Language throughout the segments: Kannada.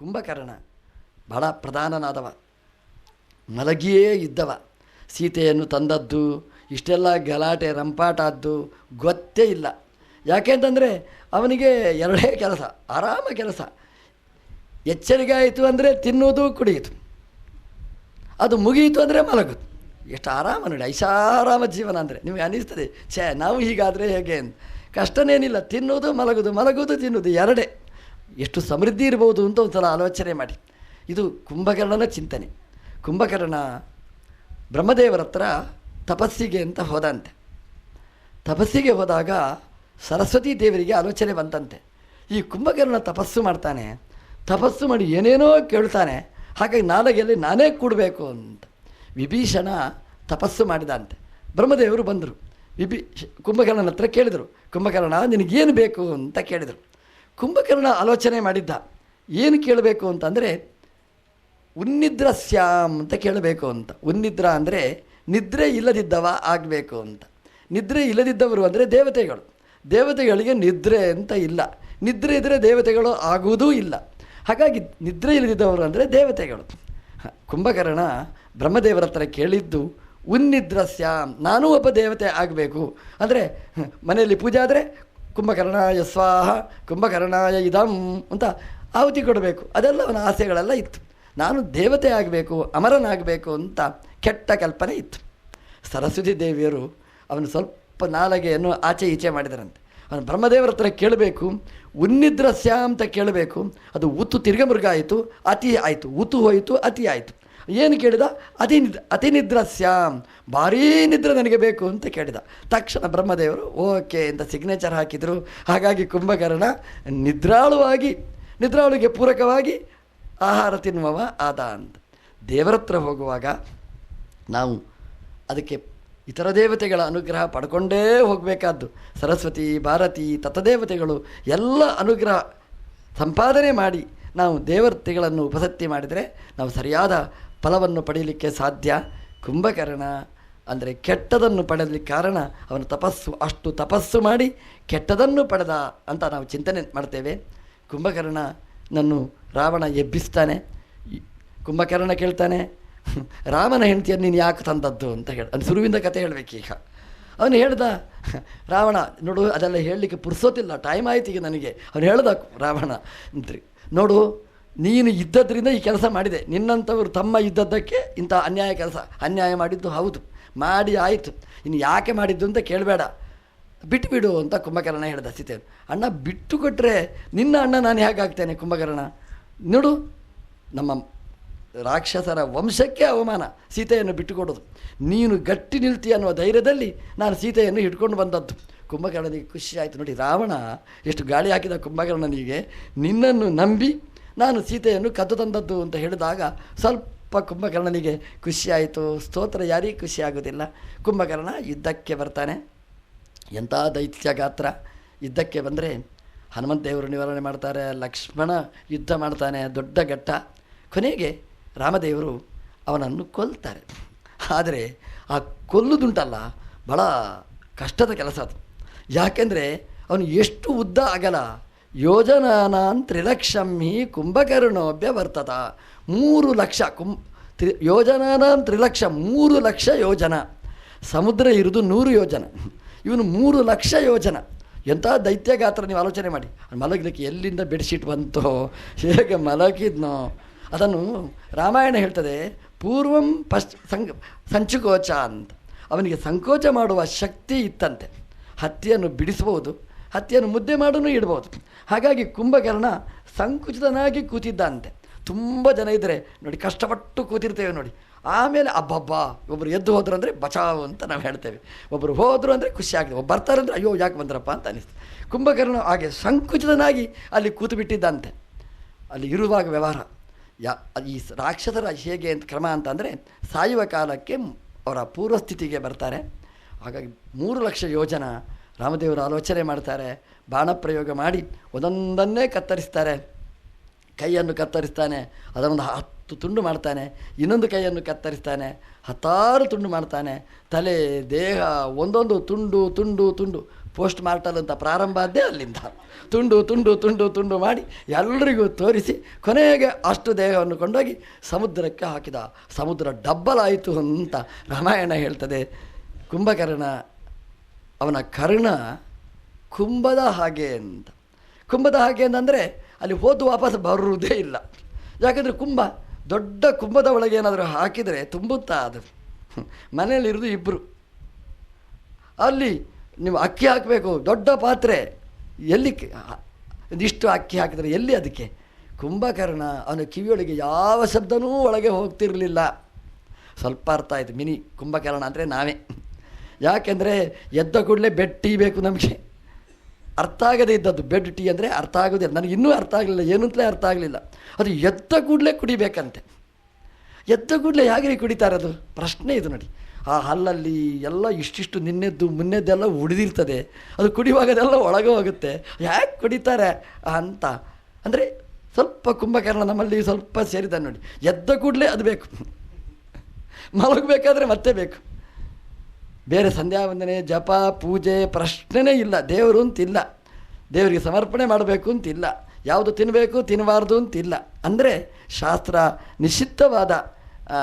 ಕುಂಭಕರ್ಣ ಬಹಳ ಪ್ರಧಾನನಾದವ. ಮಲಗಿಯೇ ಇದ್ದವ. ಸೀತೆಯನ್ನು ತಂದದ್ದು, ಇಷ್ಟೆಲ್ಲ ಗಲಾಟೆ, ರಂಪಾಟಾದ್ದು ಗೊತ್ತೇ ಇಲ್ಲ. ಯಾಕೆಂತಂದರೆ ಅವನಿಗೆ ಎರಡೇ ಕೆಲಸ, ಆರಾಮ ಕೆಲಸ. ಎಚ್ಚರಿಕೆ ಆಯಿತು ಅಂದರೆ ತಿನ್ನೋದು ಕುಡಿಯಿತು ಅದು ಮುಗಿಯಿತು ಅಂದರೆ ಮಲಗೋದು ಎಷ್ಟು ಆರಾಮ ನೋಡಿ, ಐಷಾರಾಮ ಜೀವನ ಅಂದರೆ. ನಿಮಗೆ ಅನ್ನಿಸ್ತದೆ ಛೇ, ನಾವು ಹೀಗಾದರೆ ಹೇಗೆ ಅಂತ. ಕಷ್ಟನೇನಿಲ್ಲ ತಿನ್ನೋದು ಮಲಗೋದು ಮಲಗೋದು ತಿನ್ನೋದು ಎರಡೇ. ಎಷ್ಟು ಸಮೃದ್ಧಿ ಇರ್ಬೋದು ಅಂತ ಒಂದು ಸಲ ಆಲೋಚನೆ ಮಾಡಿ. ಇದು ಕುಂಭಕರ್ಣನ ಚಿಂತನೆ. ಕುಂಭಕರ್ಣ ಬ್ರಹ್ಮದೇವರ ಹತ್ರ ತಪಸ್ಸಿಗೆ ಅಂತ ಹೋದಂತೆ. ತಪಸ್ಸಿಗೆ ಹೋದಾಗ ಸರಸ್ವತಿ ದೇವರಿಗೆ ಆಲೋಚನೆ ಬಂತಂತೆ. ಈ ಕುಂಭಕರ್ಣ ತಪಸ್ಸು ಮಾಡ್ತಾನೆ. ತಪಸ್ಸು ಮಾಡಿ ಏನೇನೋ ಕೇಳ್ತಾನೆ. ಹಾಗಾಗಿ ನಾಲಗೆಯಲ್ಲಿ ನಾನೇ ಕೂಡಬೇಕು ಅಂತ. ವಿಭೀಷಣ ತಪಸ್ಸು ಮಾಡಿದಂತೆ. ಬ್ರಹ್ಮದೇವರು ಬಂದರು. ವಿಭೀ ಕುಂಭಕರ್ಣನ ಹತ್ರ ಕೇಳಿದರು. ಕುಂಭಕರ್ಣ, ನಿನಗೇನು ಬೇಕು ಅಂತ ಕೇಳಿದರು. ಕುಂಭಕರ್ಣ ಆಲೋಚನೆ ಮಾಡಿದ್ದ. ಏನು ಕೇಳಬೇಕು ಅಂತಂದರೆ ಉನ್ನಿದ್ರ ಸ್ಯಾಮ್ ಅಂತ ಕೇಳಬೇಕು ಅಂತ. ಉನ್ನಿದ್ರ ಅಂದರೆ, ನಿದ್ರೆ ಇಲ್ಲದಿದ್ದವ ಆಗಬೇಕು ಅಂತ. ನಿದ್ರೆ ಇಲ್ಲದಿದ್ದವರು ಅಂದರೆ ದೇವತೆಗಳು. ದೇವತೆಗಳಿಗೆ ನಿದ್ರೆ ಅಂತ ಇಲ್ಲ. ನಿದ್ರೆ ಇದ್ದರೆ ದೇವತೆಗಳು ಆಗುವುದೂ ಇಲ್ಲ. ಹಾಗಾಗಿ ನಿದ್ರೆ ಇಲ್ಲದಿದ್ದವರು ಅಂದರೆ ದೇವತೆಗಳು. ಕುಂಭಕರ್ಣ ಬ್ರಹ್ಮದೇವರ ಹತ್ರ ಕೇಳಿದ್ದು ಉನ್ನಿದ್ರ ಸ್ಯಾಮ್ ನಾನೂ ಒಬ್ಬ ದೇವತೆ ಆಗಬೇಕು. ಅಂದರೆ, ಮನೆಯಲ್ಲಿ ಪೂಜೆ ಆದರೆ ಕುಂಭಕರ್ಣಾಯ ಸ್ವಾಹ, ಕುಂಭಕರ್ಣಾಯ ಇದಂ ಅಂತ ಆಹುತಿ ಕೊಡಬೇಕು. ಅದೆಲ್ಲ ಅವನ ಆಸೆಗಳೆಲ್ಲ ಇತ್ತು. ನಾನು ದೇವತೆ ಆಗಬೇಕು, ಅಮರನಾಗಬೇಕು ಅಂತ ಕೆಟ್ಟ ಕಲ್ಪನೆ ಇತ್ತು. ಸರಸ್ವತಿ ದೇವಿಯರು ಅವನು ಸ್ವಲ್ಪ ನಾಲಗೆಯನ್ನು ಆಚೆ ಈಚೆ ಮಾಡಿದರಂತೆ. ಅವನು ಬ್ರಹ್ಮದೇವರ ಹತ್ರ ಕೇಳಬೇಕು ಉನ್ನಿದ್ರ ಸ್ಯಾ ಅಂತ ಕೇಳಬೇಕು. ಅದು ಉತ್ತು ತಿರ್ಗಮೃಗ ಆಯಿತು, ಅತಿ ಆಯಿತು ಉತ್ತು ಹೋಯಿತು, ಅತಿ ಆಯಿತು. ಏನು ಕೇಳಿದ? ಅತಿ ಅತಿ ಸ್ಯಾಮ್ ಭಾರೀ ನಿದ್ರೆ ನನಗೆ ಬೇಕು ಅಂತ ಕೇಳಿದ. ತಕ್ಷಣ ಬ್ರಹ್ಮದೇವರು ಓಕೆ ಅಂತ ಸಿಗ್ನೇಚರ್ ಹಾಕಿದರು. ಹಾಗಾಗಿ ಕುಂಭಕರ್ಣ ನಿದ್ರಾಳುವಾಗಿ, ನಿದ್ರಾಳುಗೆ ಪೂರಕವಾಗಿ ಆಹಾರ ತಿನ್ನುವವ ಆದ ಅಂತ. ದೇವರತ್ರ ಹೋಗುವಾಗ ನಾವು ಅದಕ್ಕೆ ಇತರ ದೇವತೆಗಳ ಅನುಗ್ರಹ ಪಡ್ಕೊಂಡೇ ಹೋಗಬೇಕಾದ್ದು. ಸರಸ್ವತಿ, ಭಾರತಿ ತತದೇವತೆಗಳು ಎಲ್ಲ ಅನುಗ್ರಹ ಸಂಪಾದನೆ ಮಾಡಿ ನಾವು ದೇವತೆಗಳನ್ನು ಉಪಸತ್ತಿ ಮಾಡಿದರೆ ನಾವು ಸರಿಯಾದ ಫಲವನ್ನು ಪಡೆಯಲಿಕ್ಕೆ ಸಾಧ್ಯ? ಕುಂಭಕರ್ಣ ಅಂದರೆ ಕೆಟ್ಟದನ್ನು ಪಡೆಯಲಿಕ್ಕೆ ಕಾರಣ? ಅವನು ತಪಸ್ಸು, ಅಷ್ಟು ತಪಸ್ಸು ಮಾಡಿ ಕೆಟ್ಟದನ್ನು ಪಡೆದ ಅಂತ ನಾವು ಚಿಂತನೆ ಮಾಡ್ತೇವೆ. ಕುಂಭಕರ್ಣ ನನ್ನ ರಾವಣ ಎಬ್ಬಿಸ್ತಾನೆ. ಕುಂಭಕರ್ಣ ಕೇಳ್ತಾನೆ, ರಾಮನ ಹೆಂಡತಿಯನ್ನು ನೀನು ಯಾಕೆ ತಂದದ್ದು? ಅಂತ ಹೇಳಿ, ಅದು ಶುರುವಿಂದ ಕತೆ ಹೇಳಬೇಕೀಗ. ಅವನು ಹೇಳ್ದ, ರಾವಣ, ನೋಡು, ಅದೆಲ್ಲ ಹೇಳಲಿಕ್ಕೆ ಪುರ್ಸೋತಿಲ್ಲ ಟೈಮ್ ಆಯ್ತು ಈಗ ನನಗೆ. ಅವನು ಹೇಳ್ದ ರಾವಣ ಅಂತ್ರಿ ನೋಡು ನೀನು ಇದ್ದದ್ರಿಂದ ಈ ಕೆಲಸ ಮಾಡಿದೆ. ನಿನ್ನಂಥವ್ರು ತಮ್ಮ ಇದ್ದದ್ದಕ್ಕೆ ಇಂಥ ಅನ್ಯಾಯ ಕೆಲಸ. ಅನ್ಯಾಯ ಮಾಡಿದ್ದು ಹೌದು. ಮಾಡಿ ಆಯಿತು. ಇನ್ನು ಯಾಕೆ ಮಾಡಿದ್ದು ಅಂತ ಕೇಳಬೇಡ. ಬಿಟ್ಟುಬಿಡು ಅಂತ ಕುಂಭಕರ್ಣ ಹೇಳಿದ ಸೀತೆ ಅಣ್ಣ ಬಿಟ್ಟು ಕೊಟ್ಟರೆ ನಿನ್ನ ಅಣ್ಣ ನಾನು ಹೇಗಾಗ್ತೇನೆ ಕುಂಭಕರ್ಣ? ನೋಡು, ನಮ್ಮ ರಾಕ್ಷಸರ ವಂಶಕ್ಕೆ ಅವಮಾನ. ಸೀತೆಯನ್ನು ಬಿಟ್ಟುಕೊಡೋದು. ನೀನು ಗಟ್ಟಿ ನಿಲ್ತಿ ಅನ್ನುವ ಧೈರ್ಯದಲ್ಲಿ ನಾನು ಸೀತೆಯನ್ನು ಹಿಡ್ಕೊಂಡು ಬಂದದ್ದು. ಕುಂಭಕರ್ಣನಿಗೆ ಖುಷಿ ಆಯಿತು. ನೋಡಿ, ರಾವಣ ಎಷ್ಟು ಗಾಳಿ ಹಾಕಿದ ಕುಂಭಕರ್ಣನಿಗೆ ನಿನ್ನನ್ನು ನಂಬಿ ನಾನು ಸೀತೆಯನ್ನು ಕದ್ದು ತಂದದ್ದು ಅಂತ ಹೇಳಿದಾಗ ಸ್ವಲ್ಪ ಕುಂಭಕರ್ಣನಿಗೆ ಖುಷಿಯಾಯಿತು. ಸ್ತೋತ್ರ ಯಾರಿಗೂ ಖುಷಿಯಾಗೋದಿಲ್ಲ ಕುಂಭಕರ್ಣ ಯುದ್ಧಕ್ಕೆ ಬರ್ತಾನೆ. ಎಂಥ ದೈತ್ಯ ಗಾತ್ರ. ಯುದ್ಧಕ್ಕೆ ಬಂದರೆ ಹನುಮಂತ ದೇವರು ನಿವಾರಣೆ ಮಾಡ್ತಾರೆ. ಲಕ್ಷ್ಮಣ ಯುದ್ಧ ಮಾಡ್ತಾನೆ. ದೊಡ್ಡ ಘಟ್ಟ. ಕೊನೆಗೆ ರಾಮದೇವರು ಅವನನ್ನು ಕೊಲ್ತಾರೆ. ಆದರೆ ಆ ಕೊಲ್ಲುದುಂಟಲ್ಲ ಭಾಳ ಕಷ್ಟದ ಕೆಲಸ ಅದು. ಯಾಕೆಂದರೆ ಅವನು ಎಷ್ಟು ಉದ್ದ ಅಗಲ ಯೋಜನಾನಾನ್ ತ್ರಿಲಕ್ಷಂ ಹಿ ಕುಂಭಕರ್ಣೋಭ್ಯ ವರ್ತತ. ಮೂರು ಲಕ್ಷ ಕುಂ ತ್ರಿ ಯೋಜನಾನಾನ್ ತ್ರಿಲಕ್ಷ ಮೂರು ಲಕ್ಷ ಯೋಜನ. ಸಮುದ್ರ ಇರುವುದು ನೂರು ಯೋಜನ. ಇವನು ಮೂರು ಲಕ್ಷ ಯೋಜನ. ಎಂಥ ದೈತ್ಯ ಗಾತ್ರ ನೀವು ಆಲೋಚನೆ ಮಾಡಿ. ಮಲಗಲಿಕ್ಕೆ ಎಲ್ಲಿಂದ ಬೆಡ್ಶೀಟ್ ಬಂತೋ, ಹೇಗೆ ಮಲಗಿದ್ನೋ. ಅದನ್ನು ರಾಮಾಯಣ ಹೇಳ್ತದೆ, ಪೂರ್ವಂ ಪಶ್ ಸಂ ಸಂಚುಕೋಚ ಅಂತ. ಅವನಿಗೆ ಸಂಕೋಚ ಮಾಡುವ ಶಕ್ತಿ ಇತ್ತಂತೆ. ಹತ್ತಿಯನ್ನು ಬಿಡಿಸ್ಬೋದು ಹತ್ತಿಯನ್ನು ಮುದ್ದೆ ಮಾಡೂ ಇಡ್ಬೋದು. ಹಾಗಾಗಿ ಕುಂಭಕರ್ಣ ಸಂಕುಚಿತನಾಗಿ ಕೂತಿದ್ದಂತೆ ತುಂಬ ಜನ ಇದ್ದರೆ ನೋಡಿ ಕಷ್ಟಪಟ್ಟು ಕೂತಿರ್ತೇವೆ ನೋಡಿ. ಆಮೇಲೆ ಅಬ್ಬಬ್ಬಾ ಒಬ್ಬರು ಎದ್ದು ಹೋದ್ರು ಅಂದರೆ ಬಚಾವ್ ಅಂತ ನಾವು ಹೇಳ್ತೇವೆ. ಒಬ್ಬರು ಹೋದರು ಅಂದರೆ ಖುಷಿ ಆಗ್ತದೆ. ಒಬ್ಬ ಬರ್ತಾರೆ ಅಂದರೆ ಅಯ್ಯೋ ಯಾಕೆ ಬಂದ್ರಪ್ಪ ಅಂತ ಅನಿಸ್ತು ಕುಂಭಕರ್ಣ ಹಾಗೆ ಸಂಕುಚಿತನಾಗಿ ಅಲ್ಲಿ ಕೂತು ಬಿಟ್ಟಿದ್ದಂತೆ ಅಲ್ಲಿ ಇರುವಾಗ ವ್ಯವಹಾರ. ಯಾ, ಈ ರಾಕ್ಷಸರ ಹೇಗೆ ಅಂತ ಕ್ರಮ ಅಂತಂದರೆ ಸಾಯುವ ಕಾಲಕ್ಕೆ ಅವರ ಪೂರ್ವಸ್ಥಿತಿಗೆ ಬರ್ತಾರೆ. ಹಾಗಾಗಿ ಮೂರು ಲಕ್ಷ ಯೋಜನ ರಾಮದೇವರು ಆಲೋಚನೆ ಮಾಡ್ತಾರೆ ಬಾಣಪ್ರಯೋಗ ಮಾಡಿ ಒಂದೊಂದನ್ನೇ ಕತ್ತರಿಸ್ತಾರೆ. ಕೈಯನ್ನು ಕತ್ತರಿಸ್ತಾನೆ, ಅದನ್ನೊಂದು ಹತ್ತು ತುಂಡು ಮಾಡ್ತಾನೆ, ಇನ್ನೊಂದು ಕೈಯನ್ನು ಕತ್ತರಿಸ್ತಾನೆ, ಹತ್ತಾರು ತುಂಡು ಮಾಡ್ತಾನೆ, ತಲೆ, ದೇಹ, ಒಂದೊಂದು ತುಂಡು ತುಂಡು ತುಂಡು, ಪೋಸ್ಟ್ ಮಾರ್ಟಲ್ ಅಂತ ಪ್ರಾರಂಭ ಆದ್ದೇ ಅಲ್ಲಿಂದ. ತುಂಡು ತುಂಡು ತುಂಡು ತುಂಡು ಮಾಡಿ ಎಲ್ರಿಗೂ ತೋರಿಸಿ ಕೊನೆಗೆ ಅಷ್ಟು ದೇಹವನ್ನು ಕೊಂಡೋಗಿ ಸಮುದ್ರಕ್ಕೆ ಹಾಕಿದ. ಸಮುದ್ರ ಡಬ್ಬಲಾಯಿತು ಅಂತ ರಾಮಾಯಣ ಹೇಳ್ತದೆ. ಕುಂಭಕರ್ಣ ಅವನ ಕರ್ಣ ಕುಂಭದ ಹಾಗೆ ಅಂತ. ಕುಂಭದ ಹಾಗೆ ಅಂತಂದರೆ ಅಲ್ಲಿ ಹೋದು ವಾಪಸ್ ಬರುವುದೇ ಇಲ್ಲ. ಯಾಕಂದರೆ ಕುಂಭ ದೊಡ್ಡ ಕುಂಭದ ಒಳಗೆ ಏನಾದರೂ ಹಾಕಿದರೆ ತುಂಬುತ್ತಾ ಅದು. ಮನೆಯಲ್ಲಿರೋದು ಇಬ್ಬರು ಅಲ್ಲಿ ನೀವು ಅಕ್ಕಿ ಹಾಕಬೇಕು, ದೊಡ್ಡ ಪಾತ್ರೆ, ಎಲ್ಲಿ ಇದಿಷ್ಟು ಅಕ್ಕಿ ಹಾಕಿದರೆ ಎಲ್ಲಿ ಅದಕ್ಕೆ? ಕುಂಭಕರ್ಣ ಅವನ ಕಿವಿಯೊಳಗೆ ಯಾವ ಶಬ್ದನೂ ಒಳಗೆ ಹೋಗ್ತಿರಲಿಲ್ಲ. ಸ್ವಲ್ಪ ಅರ್ಥ ಆಯಿತು, ಮಿನಿ ಕುಂಭಕರ್ಣ ಅಂದರೆ ನಾವೇ. ಯಾಕೆಂದರೆ ಎದ್ದ ಕೂಡಲೇ ಬೆಡ್ ಟೀ ಬೇಕು ನಮಗೆ. ಅರ್ಥ ಆಗದೇ ಇದ್ದದ್ದು. ಬೆಡ್ ಟೀ ಅಂದರೆ ಅರ್ಥ ಆಗೋದಿಲ್ಲ. ನನಗೆ ಇನ್ನೂ ಅರ್ಥ ಆಗಲಿಲ್ಲ. ಏನು ಅಂತಲೇ ಅರ್ಥ ಆಗಲಿಲ್ಲ. ಅದು ಎದ್ದ ಕೂಡಲೇ ಕುಡಿಬೇಕಂತೆ. ಎದ್ದ ಕೂಡಲೇ ಹೇಗೆ ಕುಡಿತಾರೆ ಅದು? ಪ್ರಶ್ನೆ ಇದು ನೋಡಿ. ಆ ಹಲ್ಲಲ್ಲಿ ಎಲ್ಲ ಇಷ್ಟಿಷ್ಟು ನಿನ್ನೆದ್ದು, ಮುನ್ನೆದ್ದೆಲ್ಲ ಉಳಿದಿರ್ತದೆ ಅದು ಕುಡಿಯುವಾಗ ಅದೆಲ್ಲ ಒಳಗೆ ಹೋಗುತ್ತೆ ಯಾಕೆ ಕುಡಿತಾರೆ ಅಂತ. ಅಂದರೆ ಸ್ವಲ್ಪ ಕುಂಭಕರ್ಣ ನಮ್ಮಲ್ಲಿ ಸ್ವಲ್ಪ ಸೇರಿದ ನೋಡಿ. ಎದ್ದ ಕೂಡಲೇ ಅದು ಬೇಕು. ಮಲಗಬೇಕಾದ್ರೆ ಮತ್ತೆ ಬೇಕು. ಬೇರೆ ಸಂಧ್ಯಾ ವಂದನೆ ಜಪ, ಪೂಜೆ, ಪ್ರಶ್ನೆನೇ ಇಲ್ಲ. ದೇವರು ಅಂತಿಲ್ಲ. ದೇವರಿಗೆ ಸಮರ್ಪಣೆ ಮಾಡಬೇಕು ಅಂತಿಲ್ಲ. ಯಾವುದು ತಿನ್ನಬೇಕು ತಿನ್ನಬಾರ್ದು ಅಂತಿಲ್ಲ. ಅಂದರೆ ಶಾಸ್ತ್ರ ನಿಷಿದ್ಧವಾದ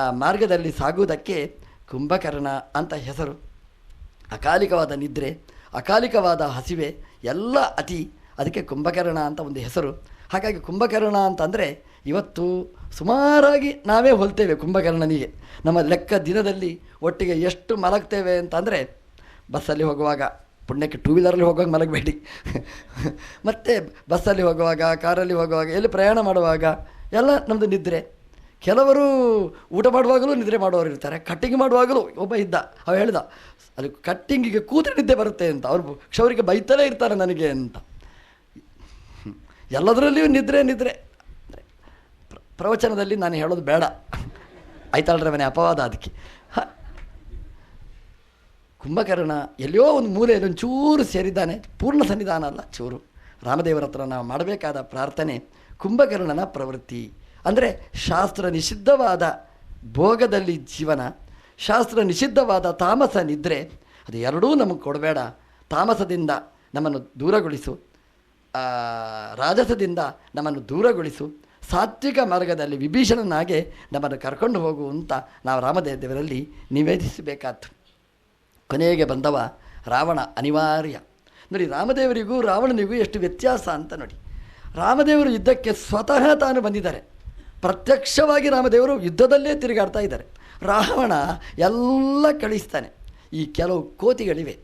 ಮಾರ್ಗದಲ್ಲಿ ಸಾಗುವುದಕ್ಕೆ ಕುಂಭಕರ್ಣ ಅಂತ ಹೆಸರು. ಅಕಾಲಿಕವಾದ ನಿದ್ರೆ, ಅಕಾಲಿಕವಾದ ಹಸಿವೆ, ಎಲ್ಲ ಅತಿ, ಅದಕ್ಕೆ ಕುಂಭಕರ್ಣ ಅಂತ ಒಂದು ಹೆಸರು. ಹಾಗಾಗಿ ಕುಂಭಕರ್ಣ ಅಂತಂದರೆ ಇವತ್ತು ಸುಮಾರಾಗಿ ನಾವೇ ಹೊಲ್ತೇವೆ ಕುಂಭಕರ್ಣನಿಗೆ. ನಮ್ಮ ಲೆಕ್ಕ ದಿನದಲ್ಲಿ ಒಟ್ಟಿಗೆ ಎಷ್ಟು ಮಲಗ್ತೇವೆ ಅಂತಂದರೆ ಬಸ್ಸಲ್ಲಿ ಹೋಗುವಾಗ, ಪುಣ್ಯಕ್ಕೆ ಟೂ ವೀಲರಲ್ಲಿ ಹೋಗುವಾಗ ಮಲಗಬೇಡಿ. ಮತ್ತು ಬಸ್ಸಲ್ಲಿ ಹೋಗುವಾಗ, ಕಾರಲ್ಲಿ ಹೋಗುವಾಗ, ಎಲ್ಲಿ ಪ್ರಯಾಣ ಮಾಡುವಾಗ, ಎಲ್ಲ ನಮ್ಮದು ನಿದ್ರೆ. ಕೆಲವರು ಊಟ ಮಾಡುವಾಗಲೂ ನಿದ್ರೆ ಮಾಡುವವರು ಇರ್ತಾರೆ ಕಟ್ಟಿಂಗ್ ಮಾಡುವಾಗಲೂ ಒಬ್ಬ ಇದ್ದ, ಅವ ಹೇಳಿದ ಅದು ಕಟ್ಟಿಂಗಿಗೆ ಕೂತ್ರೆ ನಿದ್ದೆ ಬರುತ್ತೆ ಅಂತ, ಅವ್ರು ಕ್ಷೌರಿಗೆ ಬೈತಲೇ ಇರ್ತಾರೆ ನನಗೆ ಅಂತ. ಎಲ್ಲದರಲ್ಲಿಯೂ ನಿದ್ರೆ ನಿದ್ರೆ. ಅಂದ್ರೆ ಪ್ರವಚನದಲ್ಲಿ ನಾನು ಹೇಳೋದು ಬೇಡ. ಆಯ್ತಾಳ್ರೆ ಮನೆ, ಅಪವಾದ ಅದಕ್ಕೆ. ಕುಂಭಕರ್ಣ ಎಲ್ಲಿಯೋ ಒಂದು ಮೂಲೆಯಲ್ಲಿ ಚೂರು ಸೇರಿದ್ದಾನೆ. ಪೂರ್ಣ ಸನ್ನಿಧಾನ ಅಲ್ಲ, ಚೂರು. ರಾಮದೇವರ ಹತ್ರ ನಾವು ಮಾಡಬೇಕಾದ ಪ್ರಾರ್ಥನೆ ಕುಂಭಕರ್ಣನ ಪ್ರವೃತ್ತಿ. ಅಂದರೆ ಶಾಸ್ತ್ರ ನಿಷಿದ್ಧವಾದ ಭೋಗದಲ್ಲಿ ಜೀವನ, ಶಾಸ್ತ್ರ ನಿಷಿದ್ಧವಾದ ತಾಮಸ ನಿದ್ರೆ, ಅದು ಎರಡೂ ನಮಗೆ ಕೊಡಬೇಡ. ತಾಮಸದಿಂದ ನಮ್ಮನ್ನು ದೂರಗೊಳಿಸು. ರಾಜಸದಿಂದ ನಮ್ಮನ್ನು ದೂರಗೊಳಿಸು. ಸಾತ್ವಿಕ ಮಾರ್ಗದಲ್ಲಿ ವಿಭೀಷಣನಾಗೆ ನಮ್ಮನ್ನು ಕರ್ಕೊಂಡು ಹೋಗು ಅಂತ ನಾವು ರಾಮದೇವರಲ್ಲಿ ನಿವೇದಿಸಬೇಕಾದ್ದು. ಕೊನೆಗೆ ಬಂದವ ರಾವಣ ಅನಿವಾರ್ಯ. ನೋಡಿ, ರಾಮದೇವರಿಗೂ ರಾವಣನಿಗೂ ಎಷ್ಟು ವ್ಯತ್ಯಾಸ ಅಂತ ನೋಡಿ. ರಾಮದೇವರು ಯುದ್ಧಕ್ಕೆ ಸ್ವತಃ ತಾನು ಬಂದಿದ್ದಾರೆ. ಪ್ರತ್ಯಕ್ಷವಾಗಿ ರಾಮದೇವರು ಯುದ್ಧದಲ್ಲೇ ತಿರುಗಾಡ್ತಾ ಇದ್ದಾರೆ. ರಾವಣ ಎಲ್ಲ ಕಳಿಸ್ತಾನೆ. ಈ ಕೆಲವು ಕೋತಿಗಳಿವೆ.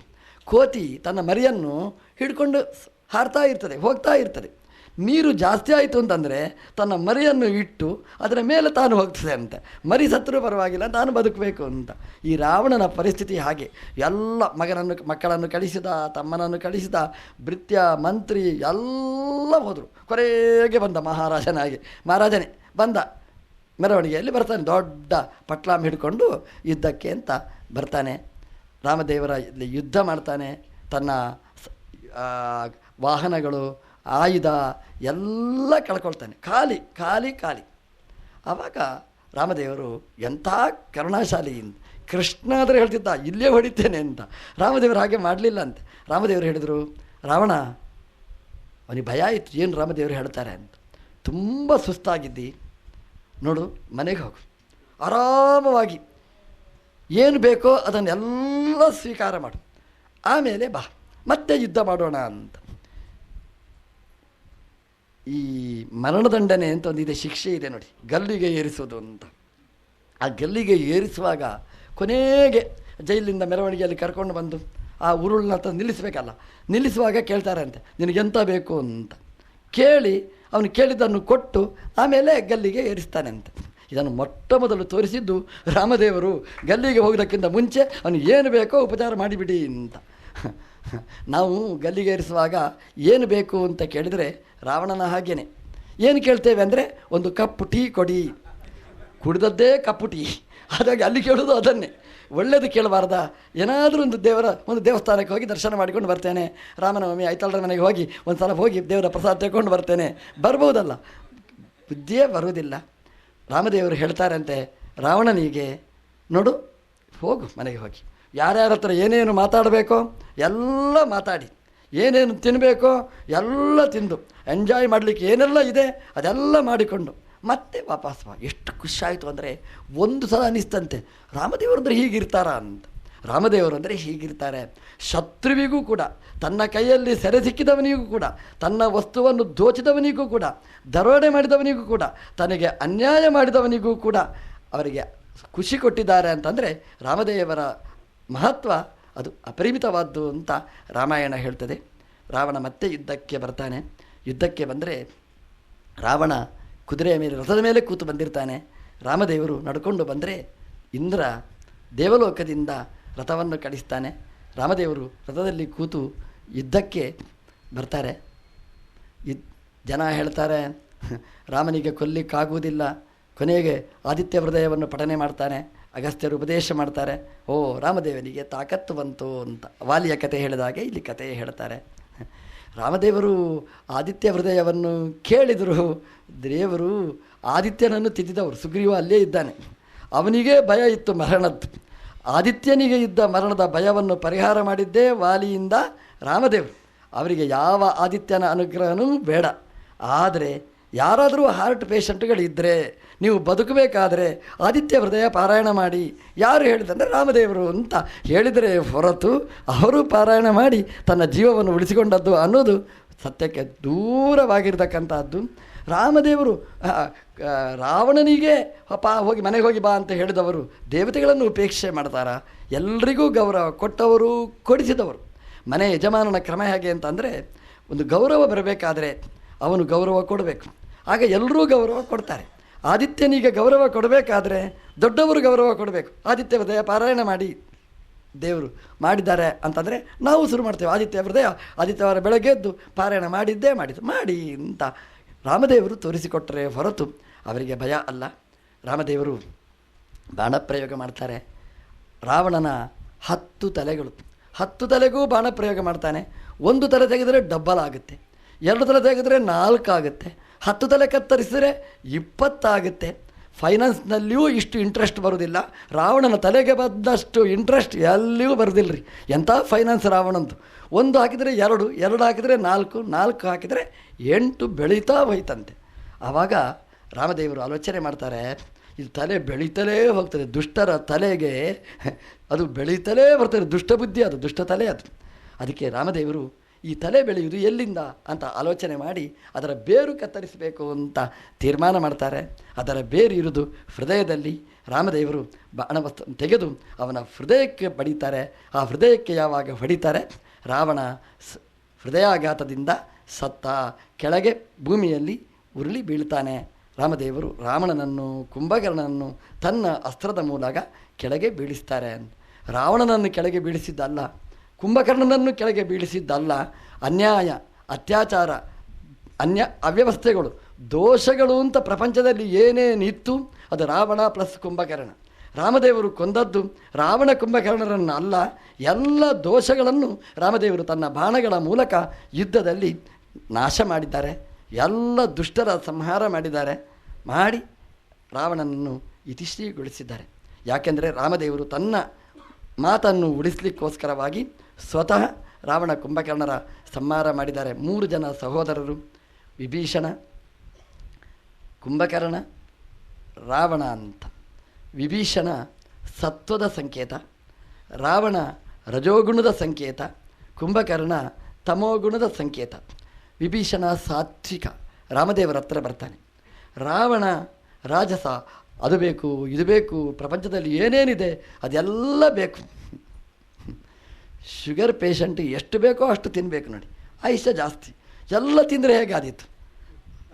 ಕೋತಿ ತನ್ನ ಮರಿಯನ್ನು ಹಿಡ್ಕೊಂಡು ಹಾರ್ತಾ ಇರ್ತದೆ, ಹೋಗ್ತಾ ಇರ್ತದೆ. ನೀರು ಜಾಸ್ತಿ ಆಯಿತು ಅಂತಂದರೆ ತನ್ನ ಮರಿಯನ್ನು ಇಟ್ಟು ಅದರ ಮೇಲೆ ತಾನು ಹೋಗ್ತದೆ ಅಂತ. ಮರಿ ಸತ್ರು ಪರವಾಗಿಲ್ಲ, ತಾನು ಬದುಕಬೇಕು ಅಂತ. ಈ ರಾವಣನ ಪರಿಸ್ಥಿತಿ ಹಾಗೆ. ಎಲ್ಲ ಮಗನನ್ನು, ಮಕ್ಕಳನ್ನು ಕಳಿಸಿದ, ತಮ್ಮನನ್ನು ಕಳಿಸಿದ, ಭೃತ್ಯ, ಮಂತ್ರಿ ಎಲ್ಲ ಹೋದರು. ಕೊರೆಗೆ ಬಂದ ಮಹಾರಾಜನಾಗಿ ಮಹಾರಾಜನೇ, ಬಂದ. ಮೆರವಣಿಗೆಯಲ್ಲಿ ಬರ್ತಾನೆ, ದೊಡ್ಡ ಪಟ್ಲಾಮ್ ಹಿಡ್ಕೊಂಡು ಯುದ್ಧಕ್ಕೆ ಅಂತ ಬರ್ತಾನೆ. ರಾಮದೇವರ ಇಲ್ಲಿ ಯುದ್ಧ ಮಾಡ್ತಾನೆ. ತನ್ನ ವಾಹನಗಳು ಆಯುಧ ಎಲ್ಲ ಕಳ್ಕೊಳ್ತಾನೆ. ಖಾಲಿ ಖಾಲಿ ಖಾಲಿ. ಆವಾಗ ರಾಮದೇವರು ಎಂಥ ಕರುಣಾಶಾಲಿಯಿಂದ ಕೃಷ್ಣ ಆದರೆ ಹೇಳ್ತಿದ್ದ, ಇಲ್ಲೇ ಹೊಡಿತೇನೆ ಅಂತ. ರಾಮದೇವರು ಹಾಗೆ ಮಾಡಲಿಲ್ಲ ಅಂತ. ರಾಮದೇವರು ಹೇಳಿದರು, ರಾವಣ, ಅವನಿಗೆ ಭಯ ಆಯಿತು, ಏನು ರಾಮದೇವರು ಹೇಳ್ತಾರೆ ಅಂತ. ತುಂಬ ಸುಸ್ತಾಗಿದ್ದಿ. ನೋಡು, ಮನೆಗೆ ಹೋಗು. ಆರಾಮವಾಗಿ. ಏನು ಬೇಕೋ ಅದನ್ನೆಲ್ಲ ಸ್ವೀಕಾರ ಮಾಡು. ಆಮೇಲೆ ಬಾ. ಮತ್ತೆ ಯುದ್ಧ ಮಾಡೋಣ ಅಂತ. ಈ ಮರಣದಂಡನೆ ಅಂತ ಒಂದಿದೆ ಶಿಕ್ಷೆ ಇದೆ ನೋಡಿ. ಗಲ್ಲಿಗೆ ಏರಿಸೋದು ಅಂತ. ಆ ಗಲ್ಲಿಗೆ ಏರಿಸುವಾಗ ಕೊನೆಗೆ ಜೈಲಿಂದ ಮೆರವಣಿಗೆಯಲ್ಲಿ ಕರ್ಕೊಂಡು ಬಂದು ಆ ಉರುಳನ್ನ ಹತ್ರ ನಿಲ್ಲಿಸಬೇಕಲ್ಲ. ನಿಲ್ಲಿಸುವಾಗ ಕೇಳ್ತಾರೆ ಅಂತೆ ನಿನಗೆಂತ ಬೇಕು ಅಂತ. ಕೇಳಿ, ಅವನು ಕೇಳಿದ್ದನ್ನು ಕೊಟ್ಟು ಆಮೇಲೆ ಗಲ್ಲಿಗೆ ಏರಿಸ್ತಾನೆ ಅಂತ ಇದನ್ನು ಮೊಟ್ಟ ಮೊದಲು ತೋರಿಸಿದ್ದು ರಾಮದೇವರು, ಗಲ್ಲಿಗೆ ಹೋಗೋದಕ್ಕಿಂತ ಮುಂಚೆ ಅವನು ಏನು ಬೇಕೋ ಉಪಚಾರ ಮಾಡಿಬಿಡಿ ಅಂತ. ನಾವು ಗಲ್ಲಿಗೇರಿಸುವಾಗ ಏನು ಬೇಕು ಅಂತ ಕೇಳಿದರೆ ರಾವಣನ ಹಾಗೇನೆ. ಏನು ಕೇಳ್ತೇವೆ ಅಂದರೆ ಒಂದು ಕಪ್ ಟೀ ಕೊಡಿ. ಕುಡಿದದ್ದೇ ಕಪ್ಪು ಟೀ. ಹಾಗಾಗಿ ಅಲ್ಲಿ ಕೇಳೋದು ಅದನ್ನೇ. ಒಳ್ಳೇದು ಕೇಳಬಾರ್ದ. ಏನಾದರೂ ಒಂದು ದೇವರ, ಒಂದು ದೇವಸ್ಥಾನಕ್ಕೆ ಹೋಗಿ ದರ್ಶನ ಮಾಡಿಕೊಂಡು ಬರ್ತೇನೆ. ರಾಮನವಮಿ ಐತಾಳರ ಮನೆಗೆ ಹೋಗಿ ಒಂದು ಸಲ ಹೋಗಿ ದೇವರ ಪ್ರಸಾದ ತಗೊಂಡು ಬರ್ತೇನೆ. ಬರ್ಬೋದಲ್ಲ. ಬುದ್ಧಿಯೇ ಬರುವುದಿಲ್ಲ. ರಾಮದೇವರು ಹೇಳ್ತಾರಂತೆ, ರಾವಣನಿಗೆ ನೋಡು, ಹೋಗು ಮನೆಗೆ ಹೋಗಿ. ಯಾರ್ಯಾರ ಹತ್ರ ಏನೇನು ಮಾತಾಡಬೇಕೋ ಎಲ್ಲ ಮಾತಾಡಿ. ಏನೇನು ತಿನ್ನಬೇಕೋ ಎಲ್ಲ ತಿಂದು. ಎಂಜಾಯ್ ಮಾಡಲಿಕ್ಕೆ ಏನೆಲ್ಲ ಇದೆ ಅದೆಲ್ಲ ಮಾಡಿಕೊಂಡು ಮತ್ತೆ ವಾಪಸ್ ಬಾ. ಎಷ್ಟು ಖುಷಿಯಾಯಿತು ಅಂದರೆ ಒಂದು ಸಲ ಅನಿಸ್ತಂತೆ. ರಾಮದೇವರು ಅಂದರೆ ಹೀಗಿರ್ತಾರ ಅಂತ. ರಾಮದೇವರು ಅಂದರೆ ಹೀಗಿರ್ತಾರೆ. ಶತ್ರುವಿಗೂ ಕೂಡ, ತನ್ನ ಕೈಯಲ್ಲಿ ಸೆರೆ ಸಿಕ್ಕಿದವನಿಗೂ ಕೂಡ, ತನ್ನ ವಸ್ತುವನ್ನು ದೋಚಿದವನಿಗೂ ಕೂಡ, ದರೋಡೆ ಮಾಡಿದವನಿಗೂ ಕೂಡ, ತನಗೆ ಅನ್ಯಾಯ ಮಾಡಿದವನಿಗೂ ಕೂಡ ಅವರಿಗೆ ಖುಷಿ ಕೊಟ್ಟಿದ್ದಾರೆ ಅಂತಂದರೆ ರಾಮದೇವರ ಮಹತ್ವ ಅದು ಅಪರಿಮಿತವಾದ್ದು ಅಂತ ರಾಮಾಯಣ ಹೇಳ್ತದೆ. ರಾವಣ ಮತ್ತೆ ಯುದ್ಧಕ್ಕೆ ಬರ್ತಾನೆ. ಯುದ್ಧಕ್ಕೆ ಬಂದರೆ ರಾವಣ ಕುದುರೆಯ ಮೇಲೆ, ರಥದ ಮೇಲೆ ಕೂತು ಬಂದಿರ್ತಾನೆ. ರಾಮದೇವರು ನಡ್ಕೊಂಡು ಬಂದರೆ ಇಂದ್ರ ದೇವಲೋಕದಿಂದ ರಥವನ್ನು ಕಳಿಸ್ತಾನೆ. ರಾಮದೇವರು ರಥದಲ್ಲಿ ಕೂತು ಯುದ್ಧಕ್ಕೆ ಬರ್ತಾರೆ. ಯುದ್, ಜನ ಹೇಳ್ತಾರೆ, ರಾಮನಿಗೆ ಕೊಲ್ಲಿಕ್ಕಾಗುವುದಿಲ್ಲ ಕೊನೆಗೆ ಆದಿತ್ಯ ಹೃದಯವನ್ನು ಪಠನೆ ಮಾಡ್ತಾನೆ. ಅಗಸ್ತ್ಯರು ಉಪದೇಶ ಮಾಡ್ತಾರೆ, ಓ ರಾಮದೇವನಿಗೆ ತಾಕತ್ತು ಬಂತು ಅಂತ. ವಾಲಿಯ ಕತೆ ಹೇಳಿದಾಗೆ ಇಲ್ಲಿ ಕತೆ ಹೇಳ್ತಾರೆ. ರಾಮದೇವರು ಆದಿತ್ಯ ಹೃದಯವನ್ನು ಕೇಳಿದರು. ದೇವರು ಆದಿತ್ಯನನ್ನು ತಿದ್ದಿದವರು. ಸುಗ್ರೀವ ಅಲ್ಲೇ ಇದ್ದಾನೆ. ಅವನಿಗೆ ಭಯ ಇತ್ತು ಮರಣದ್ದು ಆದಿತ್ಯನಿಗೆ ಇದ್ದ ಮರಣದ ಭಯವನ್ನು ಪರಿಹಾರ ಮಾಡಿದ್ದೇ ವಾಲಿಯಿಂದ ರಾಮದೇವರು. ಅವರಿಗೆ ಯಾವ ಆದಿತ್ಯನ ಅನುಗ್ರಹನೂ ಬೇಡ. ಆದರೆ ಯಾರಾದರೂ ಹಾರ್ಟ್ ಪೇಷಂಟ್ಗಳಿದ್ದರೆ ನೀವು ಬದುಕಬೇಕಾದರೆ ಆದಿತ್ಯ ಹೃದಯ ಪಾರಾಯಣ ಮಾಡಿ. ಯಾರು ಹೇಳಿದಂದರೆ ರಾಮದೇವರು ಅಂತ ಹೇಳಿದರೆ ಹೊರತು ಅವರು ಪಾರಾಯಣ ಮಾಡಿ ತನ್ನ ಜೀವವನ್ನು ಉಳಿಸಿಕೊಂಡದ್ದು ಅನ್ನೋದು ಸತ್ಯಕ್ಕೆ ದೂರವಾಗಿರ್ತಕ್ಕಂಥದ್ದು. ರಾಮದೇವರು ರಾವಣನಿಗೆ ಅಪ್ಪ ಹೋಗಿ ಮನೆಗೆ ಹೋಗಿ ಬಾ ಅಂತ ಹೇಳಿದವರು ದೇವತೆಗಳನ್ನು ಉಪೇಕ್ಷೆ ಮಾಡ್ತಾರಾ. ಎಲ್ರಿಗೂ ಗೌರವ ಕೊಟ್ಟವರು, ಕೊಡಿಸಿದವರು. ಮನೆ ಯಜಮಾನನ ಕ್ರಮ ಹೇಗೆ ಅಂತಂದರೆ ಒಂದು ಗೌರವ ಬರಬೇಕಾದರೆ ಅವನು ಗೌರವ ಕೊಡಬೇಕು. ಆಗ ಎಲ್ಲರೂ ಗೌರವ ಕೊಡ್ತಾರೆ. ಆದಿತ್ಯನಿಗೆ ಗೌರವ ಕೊಡಬೇಕಾದ್ರೆ ದೊಡ್ಡವರು ಗೌರವ ಕೊಡಬೇಕು. ಆದಿತ್ಯ ಹೃದಯ ಪಾರಾಯಣ ಮಾಡಿ ದೇವರು ಮಾಡಿದ್ದಾರೆ ಅಂತಂದರೆ ನಾವು ಶುರು ಮಾಡ್ತೇವೆ. ಆದಿತ್ಯ ಹೃದಯ ಆದಿತ್ಯವಾರ ಬೆಳಗ್ಗೆ ಎದ್ದು ಪಾರಾಯಣ ಮಾಡಿದ್ದೇ ಮಾಡಿದ್ದು. ಮಾಡಿ ಅಂತ ರಾಮದೇವರು ತೋರಿಸಿಕೊಟ್ಟರೆ ಹೊರತು ಅವರಿಗೆ ಭಯ ಅಲ್ಲ. ರಾಮದೇವರು ಬಾಣಪ್ರಯೋಗ ಮಾಡ್ತಾರೆ. ರಾವಣನ ಹತ್ತು ತಲೆಗಳು, ಹತ್ತು ತಲೆಗೂ ಬಾಣಪ್ರಯೋಗ ಮಾಡ್ತಾನೆ. ಒಂದು ತಲೆ ತೆಗೆದರೆ ಡಬ್ಬಲ್ ಆಗುತ್ತೆ. ಎರಡು ತಲೆ ತೆಗೆದರೆ ನಾಲ್ಕು ಆಗುತ್ತೆ. ಹತ್ತು ತಲೆ ಕತ್ತರಿಸಿದರೆ ಇಪ್ಪತ್ತಾಗುತ್ತೆ. ಫೈನಾನ್ಸ್ನಲ್ಲಿಯೂ ಇಷ್ಟು ಇಂಟ್ರೆಸ್ಟ್ ಬರೋದಿಲ್ಲ. ರಾವಣನ ತಲೆಗೆ ಬಂದಷ್ಟು ಇಂಟ್ರೆಸ್ಟ್ ಎಲ್ಲಿಯೂ ಬರೋದಿಲ್ಲ ರೀ ಎಂಥ ಫೈನಾನ್ಸ್ ರಾವಣಂದು? ಒಂದು ಹಾಕಿದರೆ ಎರಡು ಎರಡು ಹಾಕಿದರೆ ನಾಲ್ಕು ನಾಲ್ಕು ಹಾಕಿದರೆ ಎಂಟು ಬೆಳೀತಾ ಹೋಯ್ತಂತೆ. ಆವಾಗ ರಾಮದೇವರು ಆಲೋಚನೆ ಮಾಡ್ತಾರೆ, ಇದು ತಲೆ ಬೆಳೀತಲೇ ಹೋಗ್ತದೆ. ದುಷ್ಟರ ತಲೆಗೆ ಅದು ಬೆಳೀತಲೇ ಬರ್ತದೆ. ದುಷ್ಟ ಬುದ್ಧಿ ಅದು ದುಷ್ಟ ತಲೆ ಅದು. ಅದಕ್ಕೆ ರಾಮದೇವರು ಈ ತಲೆ ಬೆಳೆಯುವುದು ಎಲ್ಲಿಂದ ಅಂತ ಆಲೋಚನೆ ಮಾಡಿ ಅದರ ಬೇರು ಕತ್ತರಿಸಬೇಕು ಅಂತ ತೀರ್ಮಾನ ಮಾಡ್ತಾರೆ. ಅದರ ಬೇರು ಇರುವುದು ಹೃದಯದಲ್ಲಿ. ರಾಮದೇವರು ಬಾಣವಸ್ತು ತೆಗೆದು ಅವನ ಹೃದಯಕ್ಕೆ ಬಡಿತಾರೆ. ಆ ಹೃದಯಕ್ಕೆ ಯಾವಾಗ ಹೊಡಿತಾರೆ ರಾವಣ ಹೃದಯಾಘಾತದಿಂದ ಸತ್ತ ಕೆಳಗೆ ಭೂಮಿಯಲ್ಲಿ ಉರುಳಿ ಬೀಳ್ತಾನೆ ರಾಮದೇವರು ರಾವಣನನ್ನು, ಕುಂಭಕರ್ಣನನ್ನು ತನ್ನ ಅಸ್ತ್ರದ ಮೂಲಕ ಕೆಳಗೆ ಬೀಳಿಸ್ತಾರೆ. ರಾವಣನನ್ನು ಕೆಳಗೆ ಬೀಳಿಸಿದ್ದಲ್ಲ ಕುಂಭಕರ್ಣನನ್ನು ಕೆಳಗೆ ಬೀಳಿಸಿದ್ದಲ್ಲ, ಅನ್ಯಾಯ, ಅತ್ಯಾಚಾರ, ಅನ್ಯ, ಅವ್ಯವಸ್ಥೆಗಳು, ದೋಷಗಳು ಅಂತ ಪ್ರಪಂಚದಲ್ಲಿ ಏನೇನಿತ್ತು ಅದು ರಾವಣ ಪ್ಲಸ್ ಕುಂಭಕರ್ಣ. ರಾಮದೇವರು ಕೊಂದದ್ದು ರಾವಣ ಕುಂಭಕರ್ಣರನ್ನು ಅಲ್ಲ ಎಲ್ಲ ದೋಷಗಳನ್ನು ರಾಮದೇವರು ತನ್ನ ಬಾಣಗಳ ಮೂಲಕ ಯುದ್ಧದಲ್ಲಿ ನಾಶ ಮಾಡಿದ್ದಾರೆ, ಎಲ್ಲ ದುಷ್ಟರ ಸಂಹಾರ ಮಾಡಿದ್ದಾರೆ, ಮಾಡಿ ರಾವಣನನ್ನು ಇತಿಶ್ರೀಗೊಳಿಸಿದ್ದಾರೆ. ಯಾಕೆಂದರೆ ರಾಮದೇವರು ತನ್ನ ಮಾತನ್ನು ಉಳಿಸ್ಲಿಕ್ಕೋಸ್ಕರವಾಗಿ ಸ್ವತಃ ರಾವಣ ಕುಂಭಕರ್ಣರ ಸಂಹಾರ ಮಾಡಿದ್ದಾರೆ. ಮೂರು ಜನ ಸಹೋದರರು, ವಿಭೀಷಣ, ಕುಂಭಕರ್ಣ, ರಾವಣ ಅಂತ. ವಿಭೀಷಣ ಸತ್ವದ ಸಂಕೇತ, ರಾವಣ ರಜೋಗುಣದ ಸಂಕೇತ, ಕುಂಭಕರ್ಣ ತಮೋಗುಣದ ಸಂಕೇತ. ವಿಭೀಷಣ ಸಾತ್ವಿಕ, ರಾಮದೇವರ ಹತ್ರ ಬರ್ತಾನೆ. ರಾವಣ, ರಾಜಸ, ಅದು ಬೇಕು, ಇದು ಬೇಕು, ಪ್ರಪಂಚದಲ್ಲಿ ಏನೇನಿದೆ, ಅದೆಲ್ಲ ಬೇಕು. ಶುಗರ್ ಪೇಷಂಟ್ ಎಷ್ಟು ಬೇಕೋ ಅಷ್ಟು ತಿನ್ನಬೇಕು ನೋಡಿ. ಆಯುಷ್ಯ ಜಾಸ್ತಿ. ಎಲ್ಲ ತಿಂದರೆ ಹೇಗಾದೀತು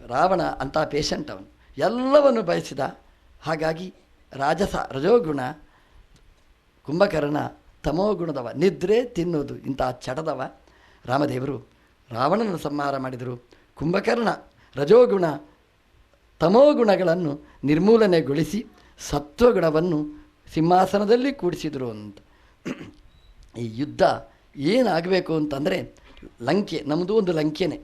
ರಾವಣ ಅಂಥ ಪೇಷಂಟ್ ಅವನು. ಎಲ್ಲವನ್ನು ಬಯಸಿದ ಹಾಗಾಗಿ ರಾಜಸ ರಜೋಗುಣ, ಕುಂಭಕರ್ಣ ತಮೋಗುಣದವ ನಿದ್ರೆ ತಿನ್ನೋದು. ಇಂಥ ಚಟದವ. ರಾಮದೇವರು ರಾವಣನ ಸಂಹಾರ ಮಾಡಿದರು. ಕುಂಭಕರ್ಣ ರಜೋಗುಣ ತಮೋಗುಣಗಳನ್ನು ನಿರ್ಮೂಲನೆಗೊಳಿಸಿ ಸತ್ವಗುಣವನ್ನು ಸಿಂಹಾಸನದಲ್ಲಿ ಕೂಡಿಸಿದರು ಅಂತ. ಈ ಯುದ್ಧ ಏನಾಗಬೇಕು ಅಂತಂದರೆ ಲಂಕೆ ನಮ್ಮದು ಒಂದು ಲಂಕೆನೇ.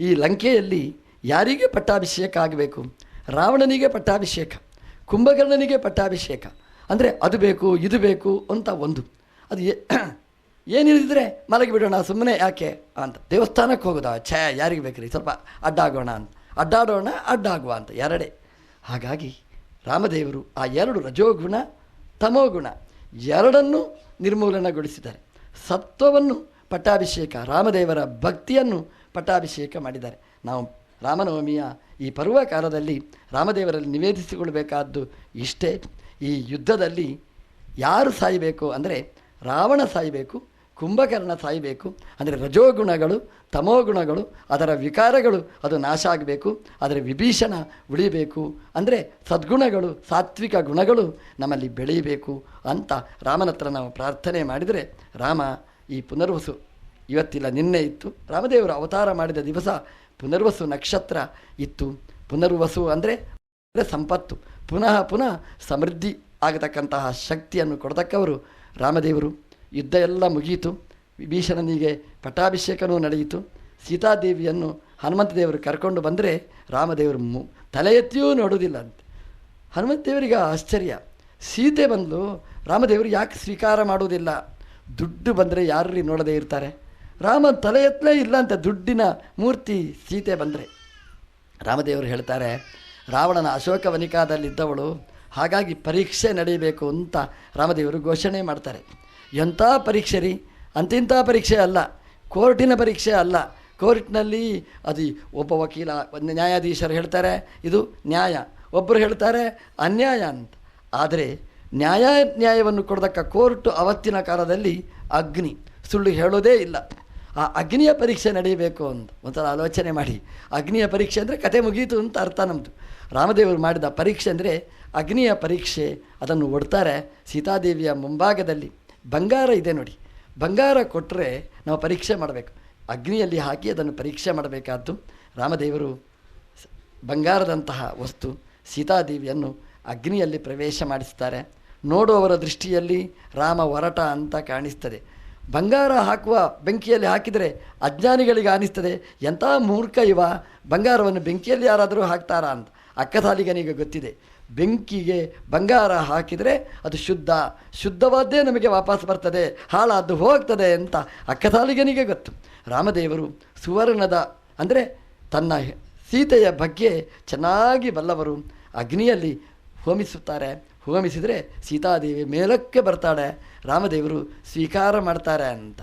ಈ ಲಂಕೆಯಲ್ಲಿ ಯಾರಿಗೆ ಪಟ್ಟಾಭಿಷೇಕ ಆಗಬೇಕು? ರಾವಣನಿಗೆ ಪಟ್ಟಾಭಿಷೇಕ, ಕುಂಭಕರ್ಣನಿಗೆ ಪಟ್ಟಾಭಿಷೇಕ. ಅಂದರೆ ಅದು ಬೇಕು, ಇದು ಬೇಕು ಅಂತ ಒಂದು. ಅದು ಏನಿದ್ರೆ ಮಲಗಿಬಿಡೋಣ ಸುಮ್ಮನೆ ಯಾಕೆ ಅಂತ. ದೇವಸ್ಥಾನಕ್ಕೆ ಹೋಗೋದಾ, ಛೇ, ಯಾರಿಗೆ ಬೇಕ್ರಿ? ಸ್ವಲ್ಪ ಅಡ್ಡಾಗೋಣ ಅಂತ. ಅಡ್ಡಾಡೋಣ, ಅಡ್ಡಾಗುವ ಅಂತ ಎರಡೇ. ಹಾಗಾಗಿ ರಾಮದೇವರು ಆ ಎರಡು ರಜೋಗುಣ, ತಮೋಗುಣ. ಎರಡನ್ನು ನಿರ್ಮೂಲನಗೊಳಿಸಿದ್ದಾರೆ. ಸತ್ವವನ್ನು ಪಟ್ಟಾಭಿಷೇಕ, ರಾಮದೇವರ ಭಕ್ತಿಯನ್ನು ಪಟ್ಟಾಭಿಷೇಕ ಮಾಡಿದ್ದಾರೆ. ನಾವು ರಾಮನವಮಿಯ ಈ ಪರ್ವಕಾಲದಲ್ಲಿ ರಾಮದೇವರಲ್ಲಿ ನಿವೇದಿಸಿಕೊಳ್ಬೇಕಾದ್ದು ಇಷ್ಟೇ. ಈ ಯುದ್ಧದಲ್ಲಿ ಯಾರು ಸಾಯಬೇಕು ಅಂದರೆ ರಾವಣ ಸಾಯಬೇಕು ಕುಂಭಕರ್ಣ ಸಾಯಬೇಕು. ಅಂದರೆ ರಜೋಗುಣಗಳು, ತಮೋಗುಣಗಳು, ಅದರ ವಿಕಾರಗಳು, ಅದು ನಾಶ ಆಗಬೇಕು. ಅದರ ವಿಭೀಷಣ ಉಳಿಬೇಕು. ಅಂದರೆ ಸದ್ಗುಣಗಳು, ಸಾತ್ವಿಕ ಗುಣಗಳು ನಮ್ಮಲ್ಲಿ ಬೆಳೆಯಬೇಕು ಅಂತ ರಾಮನ ಹತ್ರ ನಾವು ಪ್ರಾರ್ಥನೆ ಮಾಡಿದರೆ ರಾಮ ಈ ಪುನರ್ವಸು ಇವತ್ತಿಲ್ಲ, ನಿನ್ನೆ ಇತ್ತು. ರಾಮದೇವರು ಅವತಾರ ಮಾಡಿದ ದಿವಸ ಪುನರ್ವಸು ನಕ್ಷತ್ರ ಇತ್ತು. ಪುನರ್ವಸು ಅಂದರೆ ಅಂದರೆ ಸಂಪತ್ತು. ಪುನಃ ಪುನಃ ಸಮೃದ್ಧಿ ಆಗತಕ್ಕಂತಹ ಶಕ್ತಿಯನ್ನು ಕೊಡತಕ್ಕವರು ರಾಮದೇವರು. ಯುದ್ಧ ಎಲ್ಲ ಮುಗಿಯಿತು ವಿಭೀಷಣನಿಗೆ ಪಟ್ಟಾಭಿಷೇಕನೂ ನಡೆಯಿತು. ಸೀತಾದೇವಿಯನ್ನು ಹನುಮಂತ ದೇವರು ಕರ್ಕೊಂಡು ಬಂದರೆ ರಾಮದೇವರು ಮು, ತಲೆ ಎತ್ತಿಯೂ ನೋಡುವುದಿಲ್ಲ ಅಂತ. ಹನುಮಂತ ದೇವರಿಗೆ ಆಶ್ಚರ್ಯ. ಸೀತೆ ಬಂದು ರಾಮದೇವರು ಯಾಕೆ ಸ್ವೀಕಾರ ಮಾಡುವುದಿಲ್ಲ? ದುಡ್ಡು ಬಂದರೆ ಯಾರಲ್ಲಿ ನೋಡದೇ ಇರ್ತಾರೆ? ರಾಮ ತಲೆ ಎತ್ತಲೇ ಇಲ್ಲ ಅಂತ ದುಡ್ಡಿನ ಮೂರ್ತಿ ಸೀತೆ ಬಂದರೆ. ರಾಮದೇವರು ಹೇಳ್ತಾರೆ, ರಾವಣನ ಅಶೋಕ ವನಿಕಾದಲ್ಲಿದ್ದವಳು, ಹಾಗಾಗಿ ಪರೀಕ್ಷೆ ನಡೀಬೇಕು ಅಂತ ರಾಮದೇವರು ಘೋಷಣೆ ಮಾಡ್ತಾರೆ. ಎಂಥ ಪರೀಕ್ಷೆ ರೀ? ಅಂತಿಂಥ ಪರೀಕ್ಷೆ ಅಲ್ಲ. ಕೋರ್ಟಿನ ಪರೀಕ್ಷೆ ಅಲ್ಲ. ಕೋರ್ಟ್ನಲ್ಲಿ ಅದು ಒಬ್ಬ ವಕೀಲ ನ್ಯಾಯಾಧೀಶರು ಹೇಳ್ತಾರೆ, ಇದು ನ್ಯಾಯ. ಒಬ್ಬರು ಹೇಳ್ತಾರೆ, ಅನ್ಯಾಯ ಅಂತ. ಆದರೆ ನ್ಯಾಯ ನ್ಯಾಯವನ್ನು ಕೊಡತಕ್ಕ ಕೋರ್ಟ್ ಅವತ್ತಿನ ಕಾಲದಲ್ಲಿ ಅಗ್ನಿ. ಸುಳ್ಳು ಹೇಳೋದೇ ಇಲ್ಲ. ಆ ಅಗ್ನಿಯ ಪರೀಕ್ಷೆ ನಡೆಯಬೇಕು ಅಂತ. ಒಂಥರ ಆಲೋಚನೆ ಮಾಡಿ. ಅಗ್ನಿಯ ಪರೀಕ್ಷೆ ಅಂದರೆ ಕತೆ ಮುಗೀತು ಅಂತ ಅರ್ಥ ನಮ್ಮದು ರಾಮದೇವರು ಮಾಡಿದ ಪರೀಕ್ಷೆ ಅಂದರೆ ಅಗ್ನಿಯ ಪರೀಕ್ಷೆ. ಅದನ್ನು ಒಡ್ತಾರೆ ಸೀತಾದೇವಿಯ ಮುಂಭಾಗದಲ್ಲಿ. ಬಂಗಾರ ಇದೆ ನೋಡಿ. ಬಂಗಾರ ಕೊಟ್ಟರೆ ನಾವು ಪರೀಕ್ಷೆ ಮಾಡಬೇಕು. ಅಗ್ನಿಯಲ್ಲಿ ಹಾಕಿ ಅದನ್ನು ಪರೀಕ್ಷೆ ಮಾಡಬೇಕಾದ್ದು ರಾಮದೇವರು ಬಂಗಾರದಂತಹ ವಸ್ತು, ಸೀತಾದೇವಿಯನ್ನು ಅಗ್ನಿಯಲ್ಲಿ ಪ್ರವೇಶ ಮಾಡಿಸ್ತಾರೆ. ನೋಡುವವರ ದೃಷ್ಟಿಯಲ್ಲಿ ರಾಮ ಹೊರಟ ಅಂತ ಕಾಣಿಸ್ತದೆ. ಬಂಗಾರ ಹಾಕುವ ಬೆಂಕಿಯಲ್ಲಿ ಹಾಕಿದರೆ ಅಜ್ಞಾನಿಗಳಿಗೆ ಅನಿಸ್ತದೆ. ಎಂಥ ಮೂರ್ಖ ಇವ, ಬಂಗಾರವನ್ನು ಬೆಂಕಿಯಲ್ಲಿ ಯಾರಾದರೂ ಹಾಕ್ತಾರಾ ಅಂತ. ಅಕ್ಕಸಾಲಿಗನಿಗೆ ಗೊತ್ತಿದೆ. ಬೆಂಕಿಗೆ ಬಂಗಾರ ಹಾಕಿದರೆ ಅದು ಶುದ್ಧ, ಶುದ್ಧವಾದ್ದೇ ನಮಗೆ ವಾಪಸ್ ಬರ್ತದೆ, ಹಾಳಾದ್ದು ಹೋಗ್ತದೆ ಅಂತ ಅಕ್ಕಸಾಲಿಗನಿಗೆ ಗೊತ್ತು. ರಾಮದೇವರು ಸುವರ್ಣದ, ಅಂದರೆ ತನ್ನ ಸೀತೆಯ ಬಗ್ಗೆ ಚೆನ್ನಾಗಿ ಬಲ್ಲವರು ಅಗ್ನಿಯಲ್ಲಿ ಹೋಮಿಸುತ್ತಾರೆ. ಹೋಮಿಸಿದರೆ ಸೀತಾದೇವಿ ಮೇಲಕ್ಕೆ ಬರ್ತಾಳೆ. ರಾಮದೇವರು ಸ್ವೀಕಾರ ಮಾಡ್ತಾರೆ ಅಂತ.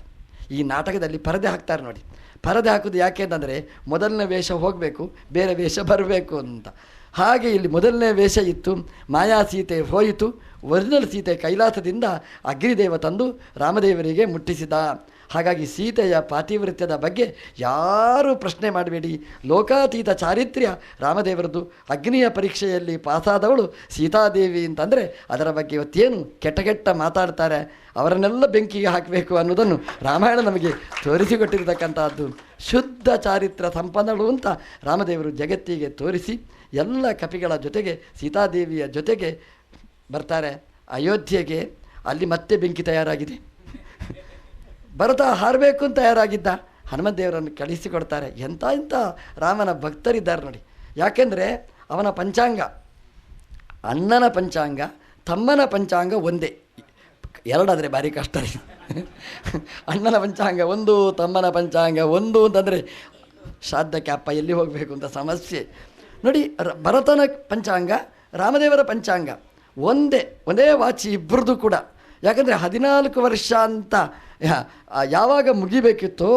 ಈ ನಾಟಕದಲ್ಲಿ ಪರದೆ ಹಾಕ್ತಾರೆ ನೋಡಿ. ಪರದೆ ಹಾಕೋದು ಯಾಕೆ ಅಂತಂದರೆ ಮೊದಲನೇ ವೇಷ ಹೋಗಬೇಕು, ಬೇರೆ ವೇಷ ಬರಬೇಕು ಅಂತ. ಹಾಗೆ ಇಲ್ಲಿ ಮೊದಲನೇ ವೇಷ ಇತ್ತು. ಮಾಯಾ ಸೀತೆ ಹೋಯಿತು. ಒರಿಜಿನಲ್ ಸೀತೆ ಕೈಲಾಸದಿಂದ ಅಗ್ನಿದೇವ ತಂದು ರಾಮದೇವರಿಗೆ ಮುಟ್ಟಿಸಿದ. ಹಾಗಾಗಿ ಸೀತೆಯ ಪಾತಿವೃತ್ಯದ ಬಗ್ಗೆ ಯಾರೂ ಪ್ರಶ್ನೆ ಮಾಡಬೇಡಿ. ಲೋಕಾತೀತ ಚಾರಿತ್ರ್ಯ ರಾಮದೇವರದ್ದು ಅಗ್ನಿಯ ಪರೀಕ್ಷೆಯಲ್ಲಿ ಪಾಸಾದವಳು ಸೀತಾದೇವಿ ಅಂತಂದರೆ ಅದರ ಬಗ್ಗೆ ಇವತ್ತೇನು ಕೆಟ್ಟ ಕೆಟ್ಟ ಮಾತಾಡ್ತಾರೆ. ಅವರನ್ನೆಲ್ಲ ಬೆಂಕಿಗೆ ಹಾಕಬೇಕು ಅನ್ನೋದನ್ನು ರಾಮಾಯಣ ನಮಗೆ ತೋರಿಸಿಕೊಟ್ಟಿರತಕ್ಕಂಥದ್ದು. ಶುದ್ಧ ಚಾರಿತ್ರ ಸಂಪನ್ನಳು ಅಂತ ರಾಮದೇವರು ಜಗತ್ತಿಗೆ ತೋರಿಸಿ ಎಲ್ಲ ಕಪಿಗಳ ಜೊತೆಗೆ ಸೀತಾದೇವಿಯ ಜೊತೆಗೆ ಬರ್ತಾರೆ. ಅಯೋಧ್ಯೆಗೆ ಅಲ್ಲಿ ಮತ್ತೆ ಬೆಂಕಿ ತಯಾರಾಗಿದೆ. ಭರತ ಹಾರಬೇಕು ಅಂತ ತಯಾರಾಗಿದ್ದ. ಹನುಮಂತ ದೇವರನ್ನು ಕಳಿಸಿಕೊಡ್ತಾರೆ. ಎಂಥ ಇಂಥ ರಾಮನ ಭಕ್ತರಿದ್ದಾರೆ ನೋಡಿ. ಯಾಕೆಂದರೆ ಅವನ ಪಂಚಾಂಗ, ಅಣ್ಣನ ಪಂಚಾಂಗ, ತಮ್ಮನ ಪಂಚಾಂಗ ಒಂದೇ. ಎರಡಾದರೆ ಭಾರಿ ಕಷ್ಟ ಅಣ್ಣನ ಪಂಚಾಂಗ ಒಂದು, ತಮ್ಮನ ಪಂಚಾಂಗ ಒಂದು ಅಂತಂದರೆ, ಶ್ರಾದ್ದಕ್ಕೆ ಅಪ್ಪ ಎಲ್ಲಿ ಹೋಗಬೇಕು ಅಂತ ಸಮಸ್ಯೆ. ನೋಡಿ ಭರತನ ಪಂಚಾಂಗ, ರಾಮದೇವರ ಪಂಚಾಂಗ, ಒಂದೇ ಒಂದೇ ವಾಚಿ ಇಬ್ಬರದು ಕೂಡ. ಯಾಕಂದರೆ ಹದಿನಾಲ್ಕು ವರ್ಷ ಅಂತ ಯಾವಾಗ ಮುಗಿಬೇಕಿತ್ತೋ,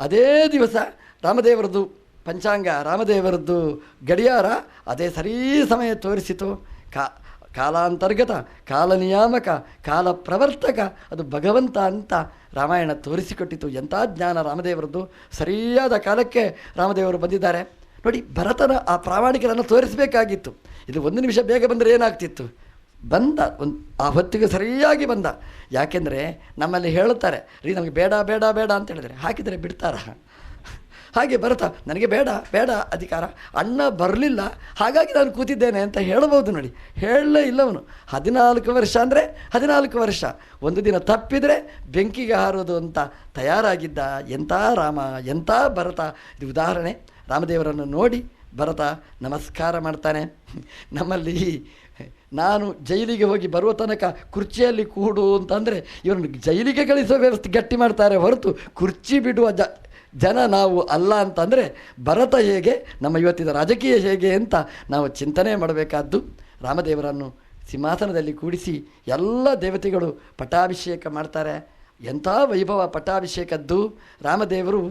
ಅದೇ ದಿವಸ ರಾಮದೇವರದ್ದು ಪಂಚಾಂಗ ರಾಮದೇವರದ್ದು ಗಡಿಯಾರ ಅದೇ ಸರಿ ಸಮಯ ತೋರಿಸಿತು. ಕಾ, ಕಾಲಾಂತರ್ಗತ ಕಾಲ ನಿಯಾಮಕ ಕಾಲ ಪ್ರವರ್ತಕ ಅದು ಭಗವಂತ ಅಂತ ರಾಮಾಯಣ ತೋರಿಸಿಕೊಟ್ಟಿತು. ಎಂಥ ಜ್ಞಾನ ರಾಮದೇವರದ್ದು ಸರಿಯಾದ ಕಾಲಕ್ಕೆ ರಾಮದೇವರು ಬಂದಿದ್ದಾರೆ. ನೋಡಿ ಭರತನ ಆ ಪ್ರಾಮಾಣಿಕರನ್ನು ತೋರಿಸಬೇಕಾಗಿತ್ತು. ಇದು ಒಂದು ನಿಮಿಷ ಬೇಗ ಬಂದರೆ ಏನಾಗ್ತಿತ್ತು? ಬಂದ ಒಂದು ಆ ಹೊತ್ತಿಗೆ ಸರಿಯಾಗಿ ಬಂದ. ಯಾಕೆಂದರೆ ನಮ್ಮಲ್ಲಿ ಹೇಳುತ್ತಾರೆ, ರೀ ನಮಗೆ ಬೇಡ ಬೇಡ ಬೇಡ ಅಂತ ಹೇಳಿದರೆ ಹಾಕಿದರೆ ಬಿಡ್ತಾರ. ಹಾಗೆ ಭರತ, ನನಗೆ ಬೇಡ ಬೇಡ ಅಧಿಕಾರ, ಅಣ್ಣ ಬರಲಿಲ್ಲ, ಹಾಗಾಗಿ ನಾನು ಕೂತಿದ್ದೇನೆ ಅಂತ ಹೇಳ್ಬೋದು ನೋಡಿ. ಹೇಳಲೇ ಇಲ್ಲವನು. ಹದಿನಾಲ್ಕು ವರ್ಷ ಅಂದರೆ ಹದಿನಾಲ್ಕು ವರ್ಷ. ಒಂದು ದಿನ ತಪ್ಪಿದರೆ ಬೆಂಕಿಗೆ ಹಾರೋದು ಅಂತ ತಯಾರಾಗಿದ್ದ ಎಂಥ ರಾಮ, ಎಂಥ ಭರತ. ಇದು ಉದಾಹರಣೆ. ರಾಮದೇವರನ್ನು ನೋಡಿ ಭರತ ನಮಸ್ಕಾರ ಮಾಡ್ತಾನೆ. ನಮ್ಮಲ್ಲಿ ನಾನು ಜೈಲಿಗೆ ಹೋಗಿ ಬರುವ ತನಕ ಕುರ್ಚಿಯಲ್ಲಿ ಕೂಡು ಅಂತಂದರೆ ಇವನು ಜೈಲಿಗೆ ಕಳಿಸೋ ವ್ಯವಸ್ಥೆ ಗಟ್ಟಿ ಮಾಡ್ತಾರೆ ಹೊರತು ಕುರ್ಚಿ ಬಿಡುವ ಜ, ಜನ ನಾವು ಅಲ್ಲ ಅಂತಂದರೆ ಭರತ ಹೇಗೆ, ನಮ್ಮ ಇವತ್ತಿನ ರಾಜಕೀಯ ಹೇಗೆ ಅಂತ ನಾವು ಚಿಂತನೆ ಮಾಡಬೇಕಾದ್ದು ರಾಮದೇವರನ್ನು ಸಿಂಹಾಸನದಲ್ಲಿ ಕೂಡಿಸಿ ಎಲ್ಲ ದೇವತೆಗಳು ಪಟ್ಟಾಭಿಷೇಕ ಮಾಡ್ತಾರೆ. ಎಂಥ ವೈಭವ ಪಟ್ಟಾಭಿಷೇಕದ್ದು. ರಾಮದೇವರು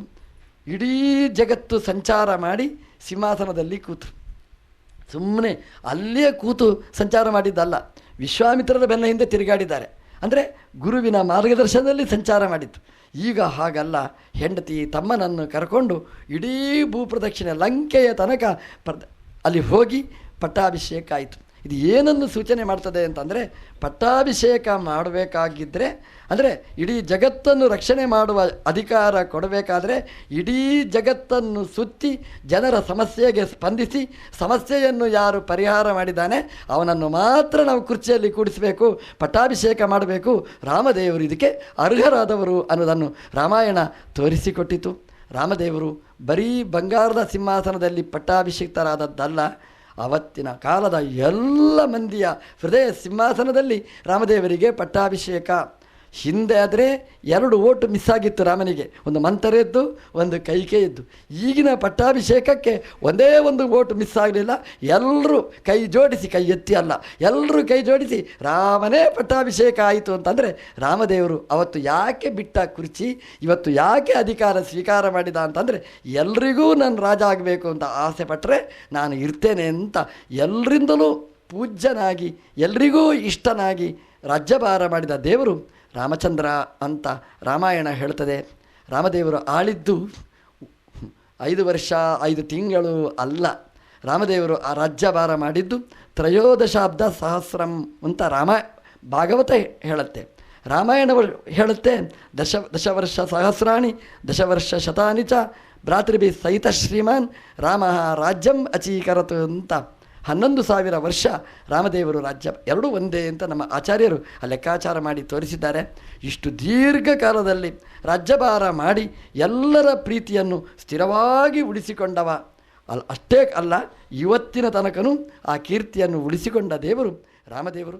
ಇಡೀ ಜಗತ್ತು ಸಂಚಾರ ಮಾಡಿ ಸಿಂಹಾಸನದಲ್ಲಿ ಕೂತು ಸುಮ್ಮನೆ ಅಲ್ಲಿಯೇ ಕೂತು ಸಂಚಾರ ಮಾಡಿದ್ದಲ್ಲ. ವಿಶ್ವಾಮಿತ್ರರ ಬೆನ್ನ ಹಿಂದೆ ತಿರುಗಾಡಿದ್ದಾರೆ. ಅಂದರೆ ಗುರುವಿನ ಮಾರ್ಗದರ್ಶನದಲ್ಲಿ ಸಂಚಾರ ಮಾಡಿತ್ತು ಈಗ ಹಾಗಲ್ಲ. ಹೆಂಡತಿ ತಮ್ಮನನ್ನು ಕರ್ಕೊಂಡು ಇಡೀ ಭೂಪ್ರದಕ್ಷಿಣೆ ಲಂಕೆಯ ತನಕ ಪ್ರದ ಅಲ್ಲಿ ಹೋಗಿ ಪಟ್ಟಾಭಿಷೇಕ ಆಯಿತು. ಇದು ಏನನ್ನು ಸೂಚನೆ ಮಾಡ್ತದೆ ಅಂತಂದರೆ ಪಟ್ಟಾಭಿಷೇಕ ಮಾಡಬೇಕಾಗಿದ್ದರೆ ಅಂದರೆ ಇಡೀ ಜಗತ್ತನ್ನು ರಕ್ಷಣೆ ಮಾಡುವ ಅಧಿಕಾರ ಕೊಡಬೇಕಾದ್ರೆ ಇಡೀ ಜಗತ್ತನ್ನು ಸುತ್ತಿ ಜನರ ಸಮಸ್ಯೆಗೆ ಸ್ಪಂದಿಸಿ ಸಮಸ್ಯೆಯನ್ನು ಯಾರು ಪರಿಹಾರ ಮಾಡಿದ್ದಾನೆ, ಅವನನ್ನು ಮಾತ್ರ ನಾವು ಕುರ್ಚಿಯಲ್ಲಿ ಕೂಡಿಸಬೇಕು, ಪಟ್ಟಾಭಿಷೇಕ ಮಾಡಬೇಕು. ರಾಮದೇವರು ಇದಕ್ಕೆ ಅರ್ಹರಾದವರು ಅನ್ನೋದನ್ನು ರಾಮಾಯಣ ತೋರಿಸಿಕೊಟ್ಟಿತು. ರಾಮದೇವರು ಬರೀ ಬಂಗಾರದ ಸಿಂಹಾಸನದಲ್ಲಿ ಪಟ್ಟಾಭಿಷಿಕ್ತರಾದದ್ದಲ್ಲ ಅವತ್ತಿನ ಕಾಲದ ಎಲ್ಲ ಮಂದಿಯ ಹೃದಯ ಸಿಂಹಾಸನದಲ್ಲಿ ರಾಮದೇವರಿಗೆ ಪಟ್ಟಾಭಿಷೇಕ. ಹಿಂದೆ ಆದರೆ ಎರಡು ಓಟು ಮಿಸ್ ಆಗಿತ್ತು ರಾಮನಿಗೆ. ಒಂದು ಮಂತರೆದ್ದು ಒಂದು ಕೈಕೆಯದ್ದು ಈಗಿನ ಪಟ್ಟಾಭಿಷೇಕಕ್ಕೆ ಒಂದೇ ಒಂದು ಓಟು ಮಿಸ್ ಆಗಲಿಲ್ಲ. ಎಲ್ಲರೂ ಕೈ ಜೋಡಿಸಿ, ಕೈ ಎತ್ತಿ ಅಲ್ಲ. ಎಲ್ಲರೂ ಕೈ ಜೋಡಿಸಿ, ರಾಮನೇ, ಪಟ್ಟಾಭಿಷೇಕ ಆಯಿತು ಅಂತಂದರೆ ರಾಮದೇವರು ಅವತ್ತು ಯಾಕೆ ಬಿಟ್ಟ ಕುರ್ಚಿ, ಇವತ್ತು ಯಾಕೆ ಅಧಿಕಾರ ಸ್ವೀಕಾರ ಮಾಡಿದ ಅಂತಂದರೆ, ಎಲ್ರಿಗೂ ನಾನು ರಾಜ ಆಗಬೇಕು ಅಂತ ಆಸೆ ಪಟ್ಟರೆ ನಾನು ಇರ್ತೇನೆ ಅಂತ ಎಲ್ಲರಿಂದಲೂ ಪೂಜ್ಯನಾಗಿ, ಎಲ್ರಿಗೂ ಇಷ್ಟನಾಗಿ ರಾಜ್ಯಭಾರ ಮಾಡಿದ ದೇವರು ರಾಮಚಂದ್ರ ಅಂತ ರಾಮಾಯಣ ಹೇಳ್ತದೆ. ರಾಮದೇವರು ಆಳಿದ್ದು ಐದು ವರ್ಷ, ಐದು ತಿಂಗಳು ಅಲ್ಲ. ರಾಮದೇವರು ಆ ರಾಜ್ಯಭಾರ ಮಾಡಿದ್ದು ತ್ರಯೋದಶಾಬ್ದ ಸಹಸ್ರಂ ಅಂತ ರಾಮ ಭಾಗವತ ಹೇಳುತ್ತೆ. ರಾಮಾಯಣ ಹೇಳುತ್ತೆ, ದಶ, ದಶವರ್ಷ ಸಹಸ್ರಾಣಿ, ದಶವರ್ಷ ಶತಾನಿ ಚ ಭ್ರಾತೃಭಿ ಸಹಿತ ಶ್ರೀಮಾನ್ ರಾಮ ರಾಜ್ಯಂ ಅಚೀಕರತು ಅಂತ. ಹನ್ನೊಂದು ಸಾವಿರ ವರ್ಷ ರಾಮದೇವರು ರಾಜ್ಯ ಎರಡೂ ಒಂದೇ ಅಂತ ನಮ್ಮ ಆಚಾರ್ಯರು ಆ ಲೆಕ್ಕಾಚಾರ ಮಾಡಿ ತೋರಿಸಿದ್ದಾರೆ. ಇಷ್ಟು ದೀರ್ಘಕಾಲದಲ್ಲಿ ರಾಜ್ಯಭಾರ ಮಾಡಿ ಎಲ್ಲರ ಪ್ರೀತಿಯನ್ನು ಸ್ಥಿರವಾಗಿ ಉಳಿಸಿಕೊಂಡವ ಅಲ್ ಅಷ್ಟೇ ಅಲ್ಲ, ಇವತ್ತಿನ ತನಕನೂ ಆ ಕೀರ್ತಿಯನ್ನು ಉಳಿಸಿಕೊಂಡ ದೇವರು ರಾಮದೇವರು.